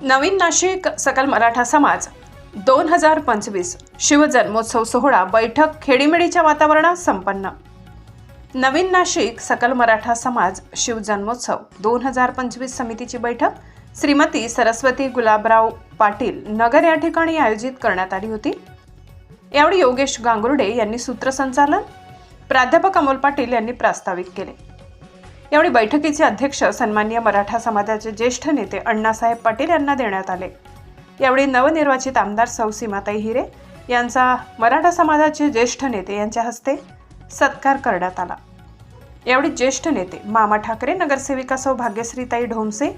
नवीन नाशिक सकल मराठा समाज दोन हजार पंचवीस शिवजन्मोत्सव सोहळा बैठक खेडीमेडीच्या वातावरणात संपन्न. नवीन नाशिक सकल मराठा समाज शिवजन्मोत्सव दोन हजार पंचवीस समितीची बैठक श्रीमती सरस्वती गुलाबराव पाटील नगर या ठिकाणी आयोजित करण्यात आली होती. यावेळी योगेश गांगुर्डे यांनी सूत्रसंचालन प्राध्यापक अमोल पाटील यांनी प्रास्ताविक केले. यावेळी बैठकीचे अध्यक्ष सन्मान्य मराठा समाजाचे ज्येष्ठ नेते अण्णासाहेब पाटील यांना देण्यात आले. यावेळी नवनिर्वाचित आमदार सौ सीमाताई हिरे यांचा मराठा समाजाचे ज्येष्ठ नेते यांच्या हस्ते सत्कार करण्यात आला. यावेळी ज्येष्ठ नेते मामा ठाकरे नगरसेविका सौ भाग्यश्रीताई ढोमसे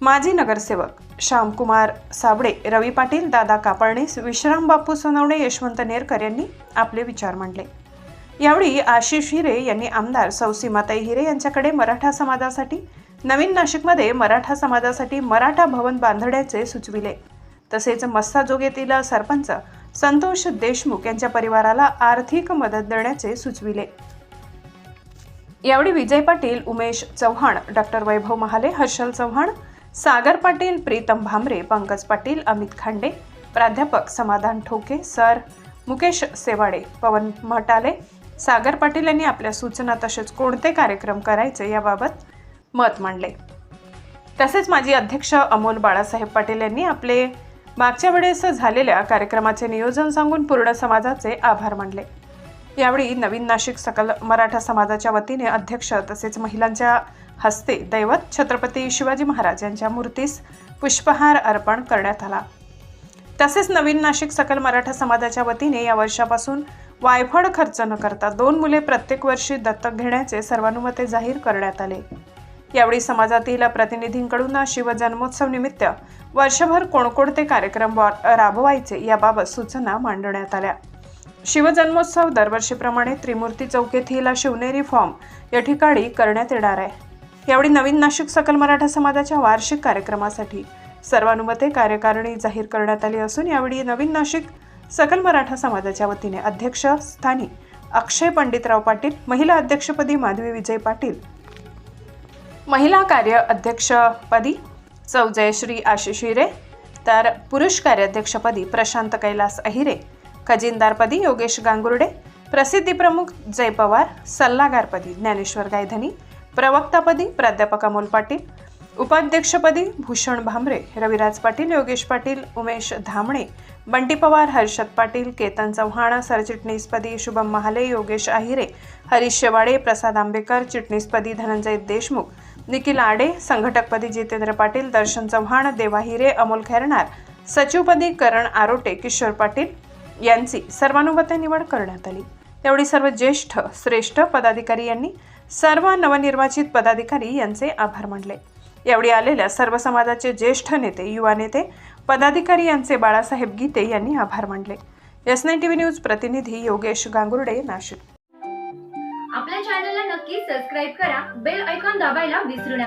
माजी नगरसेवक श्यामकुमार साबडे रवी पाटील दादा कापळणे विश्राम बापू सोनवणे यशवंत नेरकर यांनी आपले विचार मांडले. यावेळी आशिष हिरे यांनी आमदार सौसीमाताई हिरे यांच्याकडे मराठा समाजासाठी नवीन नाशिकमध्ये मराठा समाजासाठी मराठा भवन बांधण्याचे सुचविले. तसेच मस्साजोग येथील सरपंच संतोष देशमुख यांच्या परिवाराला आर्थिक मदत देण्याचे सुचविले. यावेळी विजय पाटील उमेश चव्हाण डॉक्टर वैभव महाले हर्षल चव्हाण सागर पाटील प्रीतम भामरे पंकज पाटील अमित खांडे प्राध्यापक समाधान ठोके सर मुकेश सेवाडे पवन म्हटाले सागर पाटील यांनी आपल्या सूचना तसेच कोणते कार्यक्रम करायचे याबाबत मत मांडले. तसेच माजी अध्यक्ष अमोल बाळासाहेब पाटील यांनी आपले मागच्या वेळेस झालेल्या कार्यक्रमाचे नियोजन सांगून पूर्ण समाजाचे आभार मानले. यावेळी नवीन नाशिक सकल मराठा समाजाच्या वतीने अध्यक्ष तसेच महिलांच्या हस्ते दैवत छत्रपती शिवाजी महाराज यांच्या मूर्तीस पुष्पहार अर्पण करण्यात आला. तसेच नवीन नाशिक सकल मराठा समाजाच्या वतीने या वर्षापासून वायफळ खर्च न करता दोन मुले प्रत्येक वर्षी दत्तक घेण्याचे सर्वानुमते जाहीर करण्यात आले. यावेळी समाजातील प्रतिनिधींकडून शिवजन्मोत्सव निमित्त वर्षभर कोणकोणते कार्यक्रम वा- राबवायचे याबाबत सूचना मांडण्यात आल्या. शिवजन्मोत्सव दरवर्षीप्रमाणे त्रिमूर्ती चौक येथील शिवनेरी फॉर्म या ठिकाणी करण्यात येणार आहे. यावेळी नवीन नाशिक सकल मराठा समाजाच्या वार्षिक कार्यक्रमासाठी सर्वानुमते कार्यकारिणी जाहीर करण्यात आली असून यावेळी नवीन नाशिक सकल मराठा समाजाच्या वतीने अध्यक्ष स्थानी अक्षय पंडितराव पाटील महिला अध्यक्षपदी माधवी विजय पाटील. महिला कार्य अध्यक्षपदी चौ जयश्री आशिष हिरे तर पुरुष कार्याध्यक्षपदी प्रशांत कैलास अहिरे खजिनदारपदी योगेश गांगुर्डे प्रसिद्धी प्रमुख जय पवार सल्लागारपदी ज्ञानेश्वर गायधनी प्रवक्तापदी प्राध्यापक अमोल पाटील उपाध्यक्षपदी भूषण भांबरे रविराज पाटील योगेश पाटील उमेश धामणे बंटी पवार हर्षद पाटील केतन चव्हाण सरचिटणीसपदी शुभम महाले योगेश आहिरे हरीश शेवाडे प्रसाद आंबेकर चिटणीसपदी धनंजय देशमुख निखिल आडे संघटकपदी जितेंद्र पाटील दर्शन चव्हाण देवा हिरे अमोल खैरणार सचिवपदी करण आरोटे किशोर पाटील यांची सर्वानुमते निवड करण्यात आली. त्यावेळी सर्व ज्येष्ठ श्रेष्ठ पदाधिकारी यांनी सर्व नवनिर्वाचित पदाधिकारी यांचे आभार मानले. यावेळी आलेल्या सर्व समाजाचे ज्येष्ठ नेते युवा नेते पदाधिकारी यांचे बाळासाहेब गीते यांनी आभार मानले. एस नाईन टीव्ही न्यूज प्रतिनिधी योगेश गांगुर्डे नाशिक. आपल्या चॅनलला नक्की सबस्क्राईब करा बेल ऐकॉन दाबायला विसरू नका.